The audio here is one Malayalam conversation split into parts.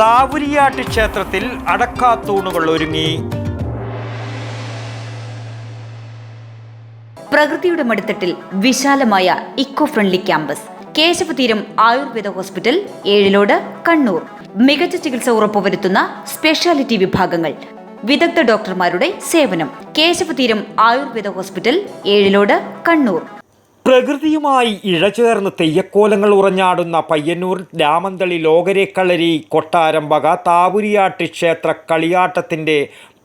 താവുരിയാട്ട് ക്ഷേത്രത്തിൽ അടക്കാത്തൂണുകൾ ഒരുങ്ങി. പ്രകൃതിയുടെ മടിത്തട്ടിൽ വിശാലമായ eco friendly campus Keshavatheeram ayurveda hospital Ezhilode Kannur. മികച്ച ചികിത്സ ഉറപ്പുവരുത്തുന്ന സ്പെഷ്യാലിറ്റി വിഭാഗങ്ങൾ. വിദഗ്ധ ഡോക്ടർമാരുടെ സേവനം കേശവതീരം ആയുർവേദ ഹോസ്പിറ്റൽ ഏഴിലോട് കണ്ണൂർ. പ്രകൃതിയുമായി ഇഴചേർന്ന് തെയ്യക്കോലങ്ങൾ ഉറഞ്ഞാടുന്ന പയ്യന്നൂർ രാമന്തളി ലോകരേക്കളരി കൊട്ടാരം വക താവുരിയാട്ട് ക്ഷേത്ര കളിയാട്ടത്തിന്റെ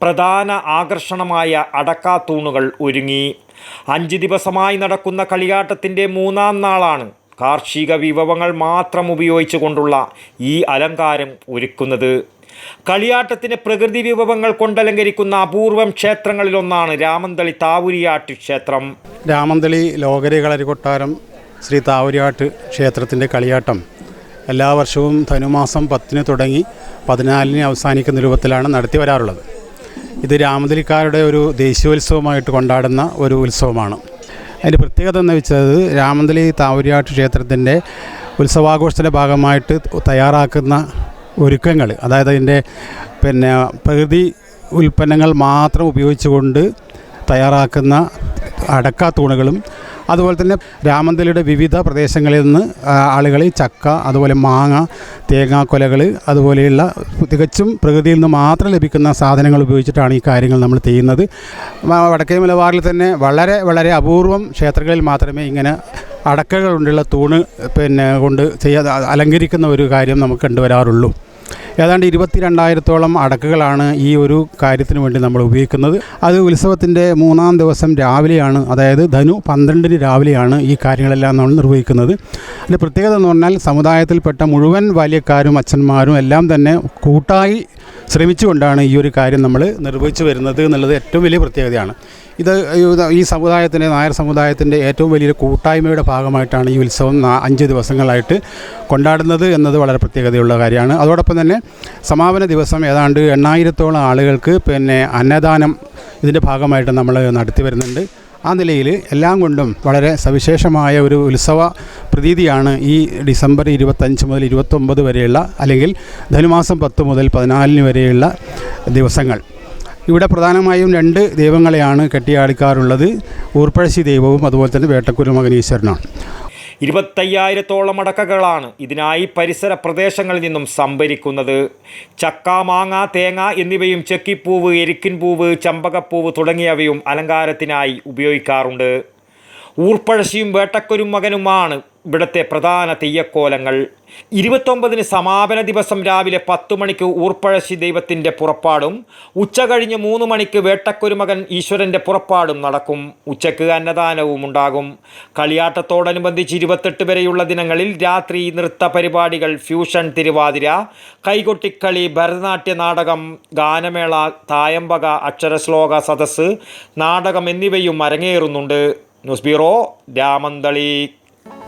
പ്രധാന ആകർഷണമായ അടക്കാത്തൂണുകൾ ഒരുങ്ങി. അഞ്ച് ദിവസമായി നടക്കുന്ന കളിയാട്ടത്തിന്റെ മൂന്നാം നാളാണ് കാർഷിക വിഭവങ്ങൾ മാത്രം ഉപയോഗിച്ചുകൊണ്ടുള്ള ഈ അലങ്കാരം ഒരുക്കുന്നത്. കളിയാട്ടത്തിന് പ്രകൃതി വിഭവങ്ങൾ കൊണ്ടലങ്കരിക്കുന്ന അപൂർവം ക്ഷേത്രങ്ങളിലൊന്നാണ് രാമന്തളി താവുരിയാട്ട് ക്ഷേത്രം. രാമന്തളി ലോകരി കളരി കൊട്ടാരം ശ്രീ താവുരിയാട്ട് ക്ഷേത്രത്തിന്റെ കളിയാട്ടം. എല്ലാ വർഷവും ധനുമാസം പത്തിന് തുടങ്ങി പതിനാലിന് അവസാനിക്കുന്ന രൂപത്തിലാണ് നടത്തി വരാറുള്ളത്. ഇത് രാമന്തലിക്കാരുടെ ഒരു ദേശീയോത്സവമായിട്ട് കൊണ്ടാടുന്ന ഒരു ഉത്സവമാണ്. അതിന്റെ പ്രത്യേകത എന്ന് വെച്ചത് രാമന്തലി താവുരിയാട്ട് ക്ഷേത്രത്തിന്റെ ഉത്സവാഘോഷത്തിന്റെ ഭാഗമായിട്ട് തയ്യാറാക്കുന്ന ഒരുക്കങ്ങൾ അതായത് അതിന്റെ പിന്നെ പ്രകൃതി ഉൽപ്പന്നങ്ങൾ മാത്രം ഉപയോഗിച്ചുകൊണ്ട് തയ്യാറാക്കുന്ന അടക്ക തൂണുകളും അതുപോലെ തന്നെ രാമന്തലിയുടെ വിവിധ പ്രദേശങ്ങളിൽ നിന്ന് ആളുകൾ ചക്ക അതുപോലെ മാങ്ങ തേങ്ങാക്കൊലകൾ അതുപോലെയുള്ള തികച്ചും പ്രകൃതിയിൽ നിന്ന് മാത്രം ലഭിക്കുന്ന സാധനങ്ങൾ ഉപയോഗിച്ചിട്ടാണ് ഈ കാര്യങ്ങൾ നമ്മൾ ചെയ്യുന്നത്. വടക്കേ മലബാറിൽ തന്നെ വളരെ വളരെ അപൂർവം ക്ഷേത്രങ്ങളിൽ മാത്രമേ ഇങ്ങനെ അടക്കകൾ കൊണ്ടുള്ള തൂണ് പിന്നെ കൊണ്ട് ചെയ്യാതെ അലങ്കരിക്കുന്ന ഒരു കാര്യം നമുക്ക് കണ്ടുവരാറുള്ളൂ. ഏതാണ്ട് ഇരുപത്തി രണ്ടായിരത്തോളം അടക്കുകളാണ് ഈ ഒരു കാര്യത്തിന് വേണ്ടി നമ്മൾ ഉപയോഗിക്കുന്നത്. അത് ഉത്സവത്തിന്റെ മൂന്നാം ദിവസം രാവിലെയാണ് അതായത് ധനു പന്ത്രണ്ടിന് രാവിലെയാണ് ഈ കാര്യങ്ങളെല്ലാം നമ്മൾ നിർവഹിക്കുന്നത്. അതിന്റെ പ്രത്യേകത എന്ന് പറഞ്ഞാൽ സമുദായത്തിൽപ്പെട്ട മുഴുവൻ ബാല്യക്കാരും അച്ഛന്മാരും എല്ലാം തന്നെ കൂട്ടായി ശ്രമിച്ചുകൊണ്ടാണ് ഈ ഒരു കാര്യം നമ്മൾ നിർവഹിച്ചു വരുന്നത് എന്നുള്ളത് ഏറ്റവും വലിയ പ്രത്യേകതയാണ്. ഇത് ഈ സമുദായത്തിന്റെ നായർ സമുദായത്തിന്റെ ഏറ്റവും വലിയൊരു കൂട്ടായ്മയുടെ ഭാഗമായിട്ടാണ് ഈ ഉത്സവം അഞ്ച് ദിവസങ്ങളായിട്ട് കൊണ്ടാടുന്നത് എന്നത് വളരെ പ്രത്യേകതയുള്ള കാര്യമാണ്. അതോടൊപ്പം തന്നെ സമാപന ദിവസം ഏതാണ്ട് എണ്ണായിരത്തോളം ആളുകൾക്ക് പിന്നെ അന്നദാനം ഇതിന്റെ ഭാഗമായിട്ട് നമ്മൾ നടത്തി വരുന്നുണ്ട്. ആ നിലയിൽ എല്ലാം കൊണ്ടും വളരെ സവിശേഷമായ ഒരു ഉത്സവ പ്രതീതിയാണ് ഈ ഡിസംബർ ഇരുപത്തഞ്ച് മുതൽ ഇരുപത്തൊമ്പത് വരെയുള്ള അല്ലെങ്കിൽ ധനുമാസം പത്ത് മുതൽ പതിനാലിന് വരെയുള്ള ദിവസങ്ങൾ. ഇവിടെ പ്രധാനമായും രണ്ട് ദൈവങ്ങളെയാണ് കെട്ടിയാടിക്കാറുള്ളത്. ഊർപ്പഴശ്ശി ദൈവവും അതുപോലെ തന്നെ വേട്ടക്കുരു മകനീശ്വരനാണ് ഇരുപത്തയ്യായിരത്തോളം അടക്കകളാണ് ഇതിനായി പരിസര പ്രദേശങ്ങളിൽ നിന്നും സംഭരിക്കുന്നത്. ചക്ക മാങ്ങ തേങ്ങ എന്നിവയും ചെക്കിപ്പൂവ് എരിക്കിൻ പൂവ് ചമ്പകപ്പൂവ് തുടങ്ങിയവയും അലങ്കാരത്തിനായി ഉപയോഗിക്കാറുണ്ട്. ഊർപ്പഴശ്ശിയും വേട്ടക്കൊരു മകനുമാണ് ഇവിടുത്തെ പ്രധാന തെയ്യക്കോലങ്ങൾ. ഇരുപത്തൊമ്പതിന് സമാപന ദിവസം രാവിലെ പത്തു മണിക്ക് ഊർപ്പഴശ്ശി ദൈവത്തിന്റെ പുറപ്പാടും ഉച്ച കഴിഞ്ഞ് മൂന്ന് മണിക്ക് വേട്ടക്കൊരുമകൻ ഈശ്വരന്റെ പുറപ്പാടും നടക്കും. ഉച്ചയ്ക്ക് അന്നദാനവും ഉണ്ടാകും. കളിയാട്ടത്തോടനുബന്ധിച്ച് ഇരുപത്തെട്ട് വരെയുള്ള ദിനങ്ങളിൽ രാത്രി നൃത്ത പരിപാടികൾ ഫ്യൂഷൻ തിരുവാതിര കൈകൊട്ടിക്കളി ഭരതനാട്യ നാടകം ഗാനമേള തായമ്പക അക്ഷരശ്ലോക സദസ്സ് നാടകം എന്നിവയും അരങ്ങേറുന്നുണ്ട്. News bureau Ramanthali.